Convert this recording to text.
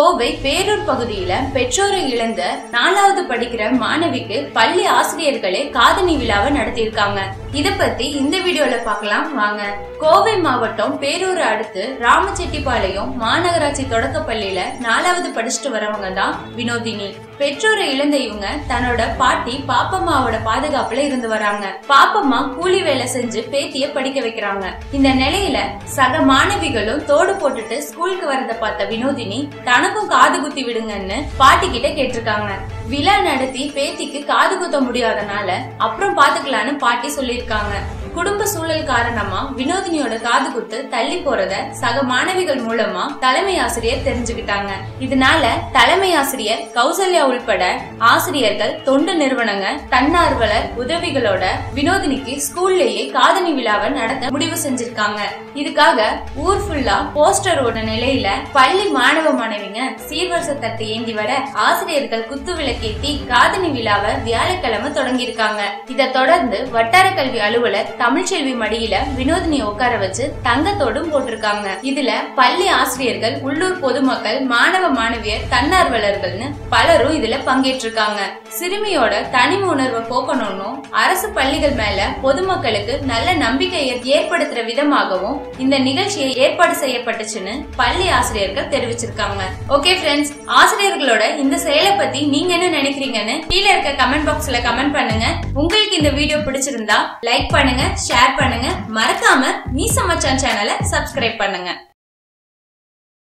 கோவை பேரூர் பகுதியில பெற்றோரை இழந்த நாலாவது படிக்கிற மாணவிக்கு பள்ளி ஆசிரியர்களே காதணி விழாவை நடத்தியிருக்காங்க. இத பத்தி இந்த வீடியோல பார்க்கலாம் வாங்க. கோவை மாவட்டம் பேரூர் அடுத்து ராமச்செட்டிப்பாளையம் மாநகராட்சி தொடக்க பள்ளியில நாலாவது படிச்சுட்டு வரவங்க தான் வினோதினி. பெற்றோரை இழந்த இவங்க தன்னோட பாட்டி பாப்பம்மாவோட பாதுகாப்புல இருந்து வராங்க. பாப்பம்மா கூலி வேலை செஞ்சு பேத்திய படிக்க வைக்கிறாங்க. இந்த நிலையில சக மாணவிகளும் தோடு போட்டுட்டு ஸ்கூலுக்கு வரத பார்த்த வினோதினி தனக்கும் காது குத்தி விடுங்கன்னு பாட்டி கிட்ட கேட்டிருக்காங்க. விழா நடத்தி பேத்திக்கு காது குத்த முடியாதனால அப்புறம் பாத்துக்கலான்னு பாட்டி சொல்லியிருக்காங்க. குடும்ப சூழல் காரணமா வினோதினியோட காது குத்து தள்ளி போறத சக மாணவிகள் மூலமா தலைமை ஆசிரியர் தெரிஞ்சுக்கிட்டாங்க. இதனால தலைமை ஆசிரியர் கௌசல்யா உள்பட ஆசிரியர்கள் தொண்டு நிறுவனங்க தன்னார்வலர் உதவிகளோட வினோதினிக்கு ஸ்கூல்லயே காதணி விழாவை நடத்த முடிவு செஞ்சிருக்காங்க. இதுக்காக ஊர் ஃபுல்லா போஸ்டரோட நிலையில பள்ளி மாணவ மாணவிங்க சீர்வரசத்தை தட்டு ஏந்தி வர ஆசிரியர்கள் குத்து விளக்கேத்தி காதணி விழாவை வியாழக்கிழமை தொடங்கியிருக்காங்க. இதை தொடர்ந்து வட்டார கல்வி அலுவலர் தமிழ்ச்செல்வி மடியில வினோதினி உட்கார வச்சு தங்கத்தோடும் போட்டிருக்காங்க. இதுல பள்ளி ஆசிரியர்கள் உள்ளூர் பொதுமக்கள் மாணவ மாணவியர் தன்னார்வலர்கள்னு பலரும் இதுல பங்கேற்றிருக்காங்க. சிறுமியோட தனிம உணர்வை போக்கணும்னும் அரசு பள்ளிகள் மேல பொதுமக்களுக்கு நல்ல நம்பிக்கை ஏற்படுத்துற விதமாகவும் இந்த நிகழ்ச்சியை ஏற்பாடு செய்யப்பட்டுச்சுன்னு பள்ளி ஆசிரியர்கள் தெரிவிச்சிருக்காங்க. ஓகே ஃப்ரெண்ட்ஸ் ஆசிரியர்களோட இந்த செயலை பத்தி நீங்க என்ன நினைக்கிறீங்கன்னு கீழே இருக்க கமெண்ட் பாக்ஸ்ல கமெண்ட் பண்ணுங்க. உங்களுக்கு இந்த வீடியோ பிடிச்சிருந்தா லைக் பண்ணுங்க ஷேர் பண்ணுங்க. மறக்காம நீ சமச்சான் சேனலை சப்ஸ்கிரைப் பண்ணுங்க.